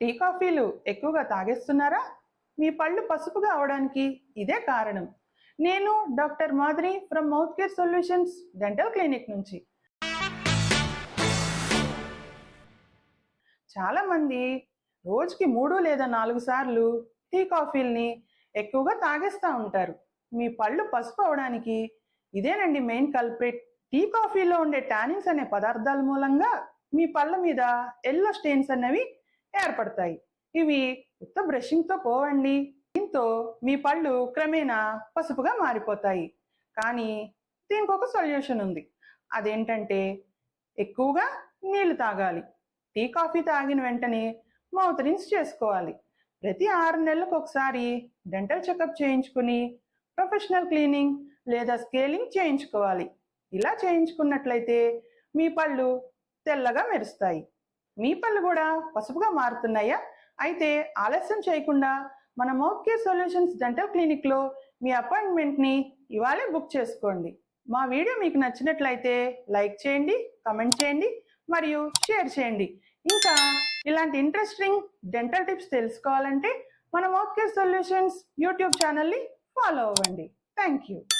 Tea కాఫీలు ఎక్కువగా తాగేస్తున్నారా? మీ పళ్ళు పసుపుగా అవడానికి ఇదే కారణం. నేను doctor Madhuri from Mouth Care Solutions dental clinic నుంచి. చాలామంది రోజుకి మూడు లేదా నాలుగు సార్లు టీ కాఫీల్ని ఎక్కువగా తాగేస్తూ ఉంటారు. మీ పళ్ళు పసుపు అవడానికి ఇదేనండి మెయిన్ కల్ప్రిట్. టీ కాఫీలో ఉండే టానిన్స్ అనే పదార్థాల మూలంగా మీ పళ్ళ మీద ఎల్లో స్టెయిన్స్ అనేవి ఏర్పడతాయి. ఇవి ఉత్త బ్రషింగ్తో పోవండి. దీంతో మీ పళ్ళు క్రమేణా పసుపుగా మారిపోతాయి. కానీ దీనికి ఒక సొల్యూషన్ ఉంది. అదేంటంటే ఎక్కువగా నీళ్ళు తాగాలి. టీ కాఫీ తాగిన వెంటనే మౌత్ రిన్స్ చేసుకోవాలి. ప్రతి ఆరు నెలలకు ఒకసారి డెంటల్ చెకప్ చేయించుకుని ప్రొఫెషనల్ క్లీనింగ్ లేదా స్కేలింగ్ చేయించుకోవాలి. ఇలా చేయించుకున్నట్లయితే మీ పళ్ళు తెల్లగా మెరుస్తాయి. మీ పళ్ళు కూడా పసుపుగా మారుతున్నాయా? అయితే ఆలస్యం చేయకుండా మన మౌత్ కేర్ సొల్యూషన్స్ డెంటల్ క్లినిక్లో మీ అపాయింట్మెంట్ని ఇవాళే బుక్ చేసుకోండి. మా వీడియో మీకు నచ్చినట్లయితే లైక్ చేయండి కమెంట్ చేయండి మరియు షేర్ చేయండి. ఇంకా ఇలాంటి ఇంట్రెస్టింగ్ డెంటల్ టిప్స్ తెలుసుకోవాలంటే మన మౌత్ కేర్ సొల్యూషన్స్ యూట్యూబ్ ఛానల్ని ఫాలో అవ్వండి. Thank you